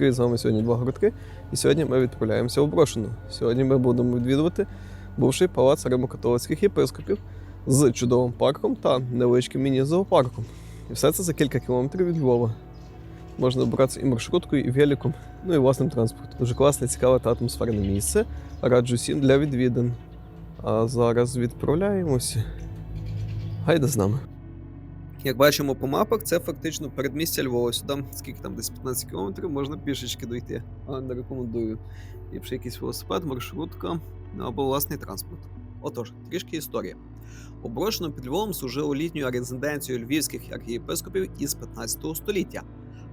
З вами сьогодні два грудки, і сьогодні ми відправляємося у Брошину. Сьогодні ми будемо відвідувати бувший палац римокатолицьких єпископів з чудовим парком та невеличким міні-зоопарком. І все це за кілька кілометрів від Львова. Можна добратися і маршруткою, і великом, ну і власним транспортом. Дуже класне, цікаве та атмосферне місце. Раджу всім для відвідин. А зараз відправляємося. Гайда з нами. Як бачимо по мапах, це фактично передмістя Львова. Сюди, скільки там, десь 15 кілометрів, можна пішечки дойти. А не рекомендую. Ліпше якийсь велосипед, маршрутка ну, або власний транспорт. Отож, трішки історії. Оброшено під Львовом служило літньою резиденцією львівських архієпископів із 15 століття.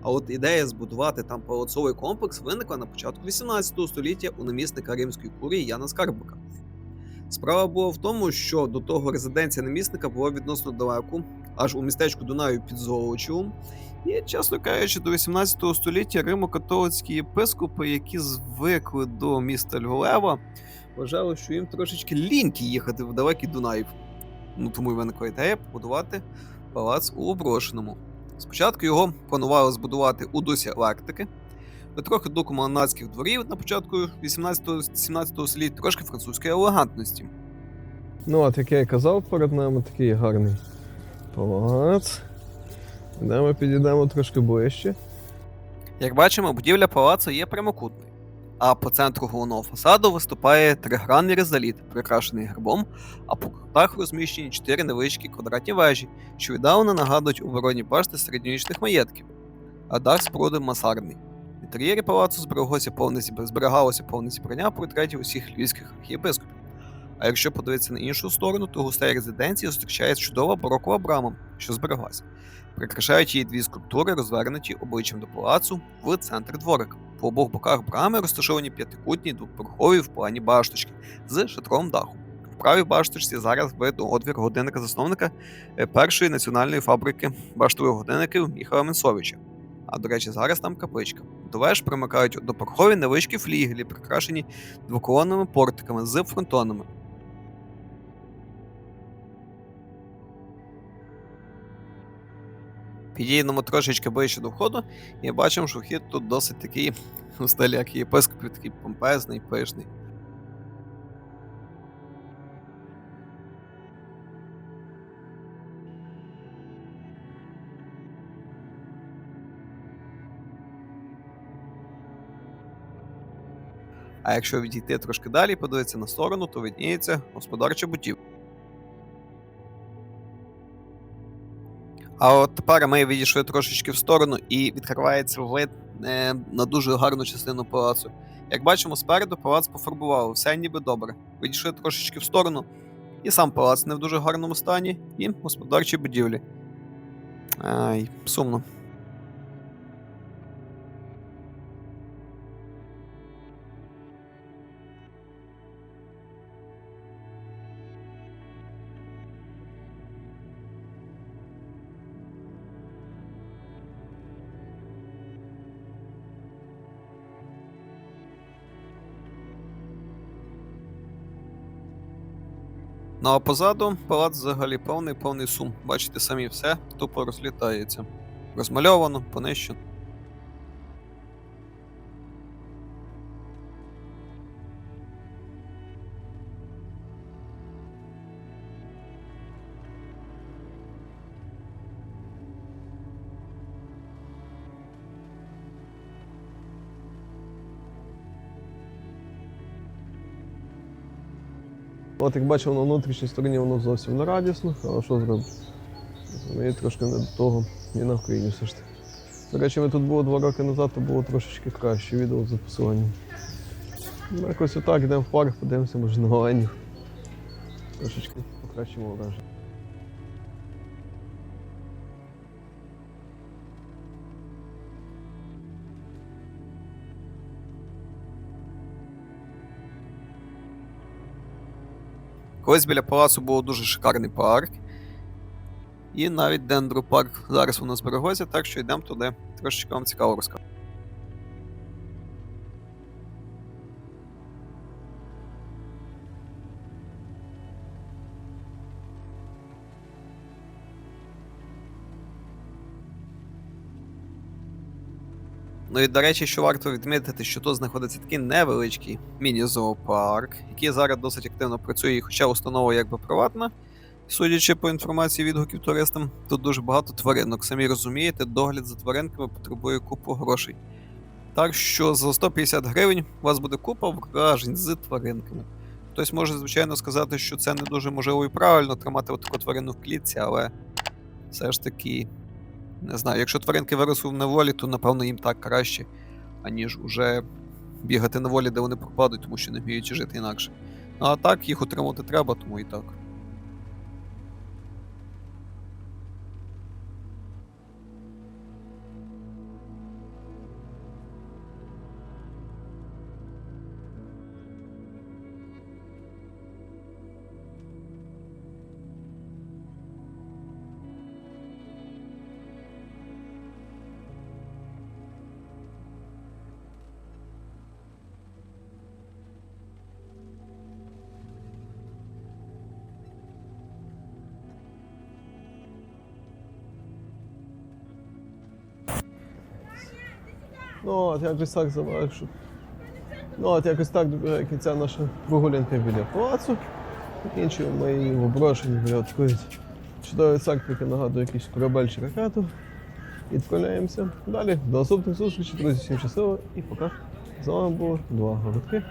А от ідея збудувати там палацовий комплекс виникла на початку 18 століття у намісника римської курії Яна Скарбика. Справа була в тому, що до того резиденція намісника була відносно далеко, аж у містечку Дунаю під Золочевом. І, чесно кажучи, до 18 століття римо-католицькі єпископи, які звикли до міста Львова, вважали, що їм трошечки ліньки їхати в далекий Дунаїв. Ну тому й виникла ідея побудувати палац у Оброшеному. Спочатку його планували збудувати у дусі електрики, трохи до комунальських дворів на початку 18-17 століття, трошки французької елегантності. Ну, от як я і казав, перед нами такий гарний палац. Ми підійдемо трошки ближче. Як бачимо, будівля палацу є прямокутною, а по центру головного фасаду виступає тригранний ризаліт, прикрашений гербом, а по кутах розміщені чотири невеличкі квадратні вежі, що віддалено нагадують оборонні башти середньовічних маєтків, а дах споруди мансардний. Інтер'єрі палацу збереглося повне зберігалося повне зібрання портретів усіх львівських архієпископів. А якщо подивитися на іншу сторону, то гостей резиденції зустрічає чудова барокова брама, що збереглася. Прикрашають її дві скульптури, розвернуті обличчям до палацу в центр дворика. По обох боках брами розташовані п'ятикутні двоповерхові в плані башточки з шатром даху. В правій башточці зараз видно одвір годинника засновника е, першої національної фабрики баштових годинників Міхала Менсовича. А до речі, зараз там капличка. До веж примикають однопорхові невеличкі флігелі, прикрашені двоколонними портиками з фронтонами. Підійдемо трошечки ближче до входу і бачимо, що вхід тут досить такий у стилі як єпископів, такий помпезний, пишний. А якщо відійти трошки далі і подивитися на сторону, то видніється господарча будівля. А от тепер ми відійшли трошечки в сторону і відкривається вид е, на дуже гарну частину палацу. Як бачимо, спереду палац пофарбували, все ніби добре. Відійшли трошечки в сторону, і сам палац не в дуже гарному стані, і господарчі будівлі. Ай, сумно. Ну а позаду палац взагалі повний повний сум. Бачите самі все тупо розлітається. Розмальовано, понищено. От як бачимо, на внутрішній стороні воно зовсім не радісно, але що зробити? Мені трошки не до того і на Україні все ж таки. До речі, ми тут було два роки назад, то було трошечки краще відео з посиланням. Ну, якось отак йдемо в парк, подивимося, може на оленів. Трошечки покращимо враження. Колись біля палацу був дуже шикарний парк. І навіть дендропарк зараз у нас збереглося, так що йдемо туди. Трошечки вам цікаво розкажу. Ну і до речі, що варто відмітити, що тут знаходиться такий невеличкий міні-зоопарк, який зараз досить активно працює, хоча установа якби приватна. Судячи по інформації відгуків туристам, тут дуже багато тваринок. Самі розумієте, догляд за тваринками потребує купу грошей. Так що за 150 гривень у вас буде купа вражень з тваринками. Хтось може, звичайно, сказати, що це не дуже можливо і правильно тримати таку тварину в клітці, але все ж таки, не знаю, якщо тваринки виросли в неволі, то напевно їм так краще, аніж уже бігати на волі, де вони пропадуть, тому що не вміють жити інакше. Ну а так, їх утримувати треба, тому і так. Ну, от якось так завершу. Ну, от якось так добігає кінця наша прогулянка біля палацу. Закінчуємо ми її в оброшенні біля такої чудової церкви, нагадує якийсь корабель чи ракету. Відправляємося далі. До наступних зустрічей, друзі, всім щасливо і пока. З вами було два городки.